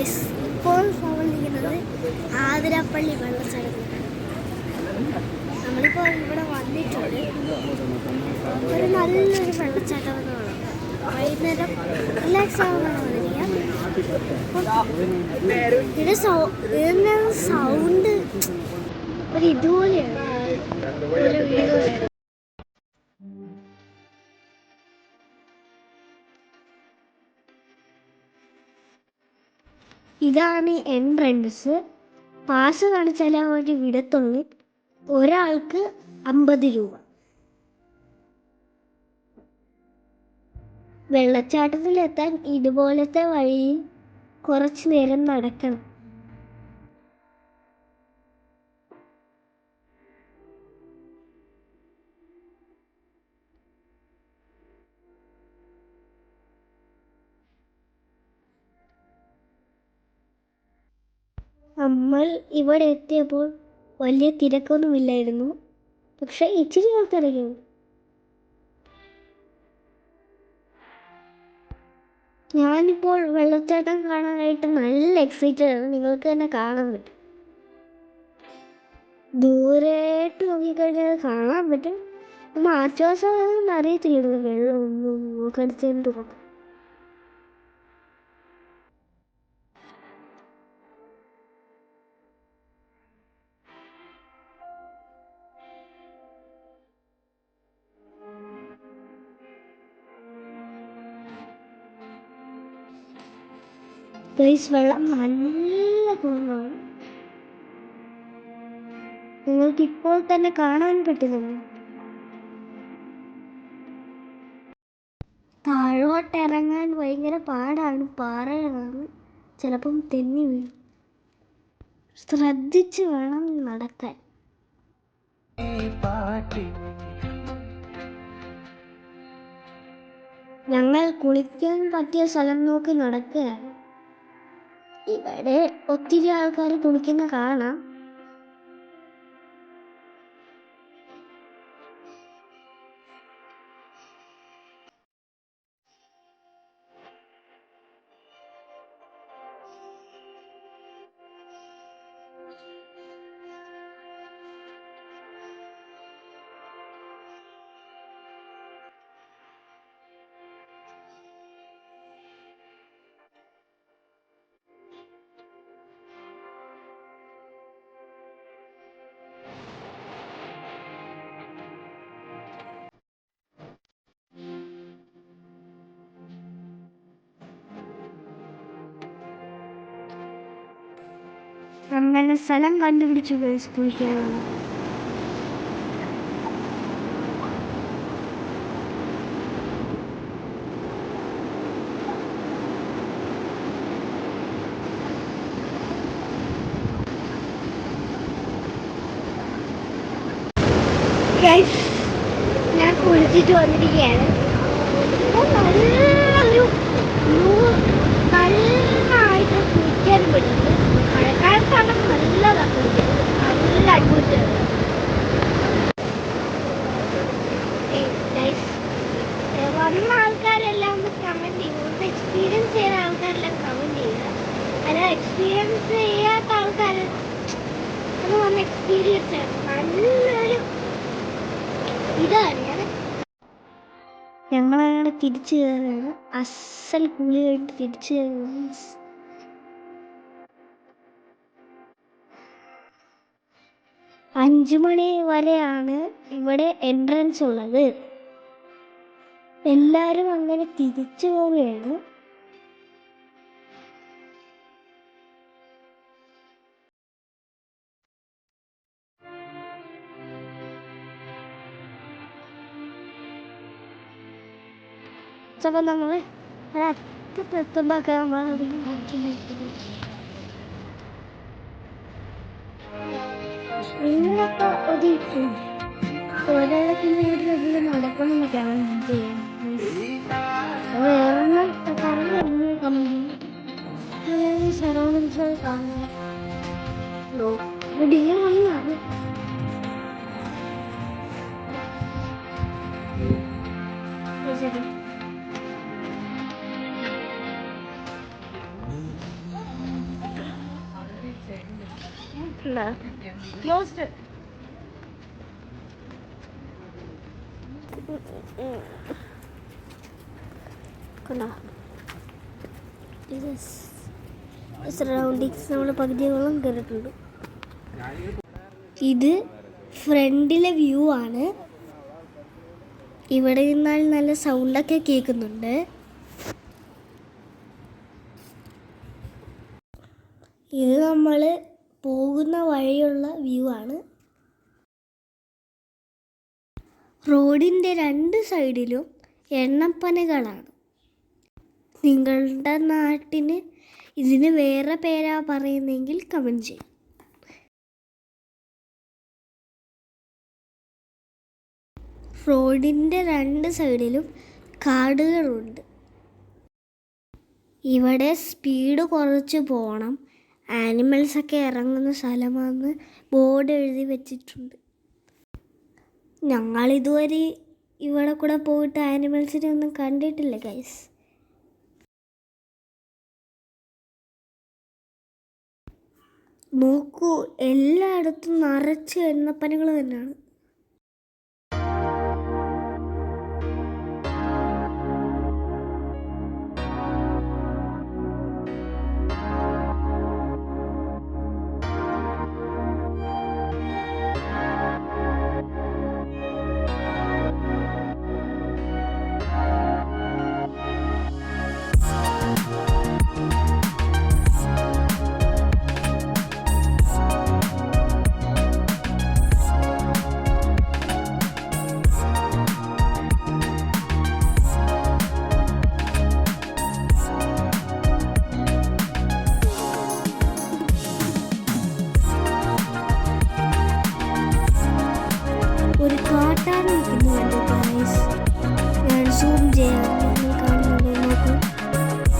Guys ഇപ്പോൾ പോകുന്നത് ആതിരപ്പള്ളി വെള്ളച്ചാട്ടത്തിലാണ്. നമ്മളിപ്പോൾ ഇവിടെ വന്നിട്ടുണ്ട്. ഒരു നല്ലൊരു വെള്ളച്ചാട്ടം എന്ന് വൈകുന്നേരം റിലാക്സ് ആവാനാണ് വന്നിരിക്കുക സൗണ്ട് ഒരു ഇതുപോലെയാണ്. ഒരു വീട് ഇതാണ് എൻട്രൻസ് പാസ് കാണിച്ചാലേ അവർ വിടത്തുള്ളൂ. ഒരാൾക്ക് അമ്പത് രൂപ. വെള്ളച്ചാട്ടത്തിലെത്താൻ ഇതുപോലത്തെ വഴി കുറച്ച് നേരം നടക്കണം. നമ്മൾ ഇവിടെ എത്തിയപ്പോൾ വലിയ തിരക്കൊന്നുമില്ലായിരുന്നു. പക്ഷെ ഇച്ചിരി തിരക്കുണ്ട് ഞാനിപ്പോൾ വെള്ളച്ചാട്ടം കാണാനായിട്ട് നല്ല എക്സൈറ്റഡ് ആണ്. നിങ്ങൾക്ക് തന്നെ കാണാൻ പറ്റും. ദൂരേട്ട് നോക്കിക്കഴിഞ്ഞാൽ കാണാൻ പറ്റും. നമ്മൾ ആശ്വാസം അറിയത്തില്ല. വെള്ളം നോക്കാൻ തോന്നും. ഗൈസ് വെള്ളം നല്ല കുറവാണ്. നിങ്ങൾക്ക് ഇപ്പോൾ തന്നെ കാണാൻ പറ്റുന്നുണ്ട്? താഴോട്ട് ഇറങ്ങാൻ ഭയങ്കര പാടാണ് പാറകളാണ്. ചിലപ്പം തെന്നി വീഴും. ശ്രദ്ധിച്ച് വേണം നടക്കാൻ. ഞങ്ങൾ കുളിക്കാൻ പറ്റിയ സ്ഥലം നോക്കി നടക്കുകയാണ്. ഇവിടെ ഒത്തിരി ആൾക്കാർ കുളിക്കുന്ന കാണാം. അങ്ങനെ സ്ഥലം കണ്ടുപിടിച്ചു ഗൈസ് ഞാൻ കുളിച്ചിട്ട് വന്നിരിക്കുകയാണ്. നല്ല ഒരു നല്ല കുളിക്കാൻ പറ്റുന്നത് മഴക്കാലത്താണ് നല്ലതാണ് കുളിക്കാൻ നല്ല അഡ്വഞ്ചർ വന്ന ആൾക്കാരെല്ലാം കമന്റ് ചെയ്യുക ഒന്ന് എക്സ്പീരിയൻസ് ചെയ്യുന്ന ആൾക്കാരെല്ലാം കമന്റ് ചെയ്യുക അല്ല എക്സ്പീരിയൻസ് ചെയ്യാത്ത ആൾക്കാർ അത് വന്ന് എക്സ്പീരിയൻസ് ചെയ്യണം നല്ലൊരു ഇതാണ് ഞങ്ങളങ്ങനെ തിരിച്ചു കയറുകയാണ് അസൽ കുളി കഴിഞ്ഞിട്ട് തിരിച്ചു കയറുകയാണ് അഞ്ചു മണി വരെയാണ് ഇവിടെ എൻട്രൻസ് ഉള്ളത്. എല്ലാവരും അങ്ങനെ തിരിച്ചു പോവുകയാണ്. ചിലപ്പോൾ നമ്മൾ ഒരറ്റത്തെത്തുമ്പോഴൊക്കെ നമ്മൾ നിങ്ങളൊക്കെ ഒരു ഒരാളത്തിന് ഇവിടെ നടക്കണം എന്നൊക്കെയാണ് ഞാൻ ചെയ്യുന്നത് വേറെ പറഞ്ഞു കമ്പനി സറൗണ്ടിങ്സ് കാണുന്നു എന്താ? ക്ലോസ്ഡ് കണ്ടോ. സറൗണ്ടിങ്സ് നമ്മൾ പകുതിയോളം കയറിയിട്ടുണ്ട് ഇത് ഫ്രണ്ടിലെ വ്യൂ ആണ്. ഇവിടെ നിന്നാൽ നല്ല സൗണ്ടൊക്കെ കേൾക്കുന്നുണ്ട്. ഇത് നമ്മൾ പോകുന്ന വഴിയുള്ള വ്യൂ ആണ്. റോഡിന്റെ രണ്ട് സൈഡിലും എണ്ണപ്പനകളാണ്. നിങ്ങളുടെ നാട്ടിന് ഇതിന് വേറെ പേരാ പറയുന്നെങ്കിൽ കമന്റ് ചെയ്യും. റോഡിന്റെ രണ്ട് സൈഡിലും കാടുകളുണ്ട്. ഇവിടെ സ്പീഡ് കുറച്ച് പോകണം ആനിമൽസൊക്കെ ഇറങ്ങുന്ന സ്ഥലമാണെന്ന് ബോർഡ് എഴുതി വെച്ചിട്ടുണ്ട്. ഞങ്ങളിതുവരെ ഇവിടെ കൂടെ പോയിട്ട് ആനിമൽസിനെ ഒന്നും കണ്ടിട്ടില്ല ഗൈസ് നോക്കൂ എല്ലായിടത്തും നിറച്ച് എണ്ണപ്പനകൾ തന്നെയാണ്.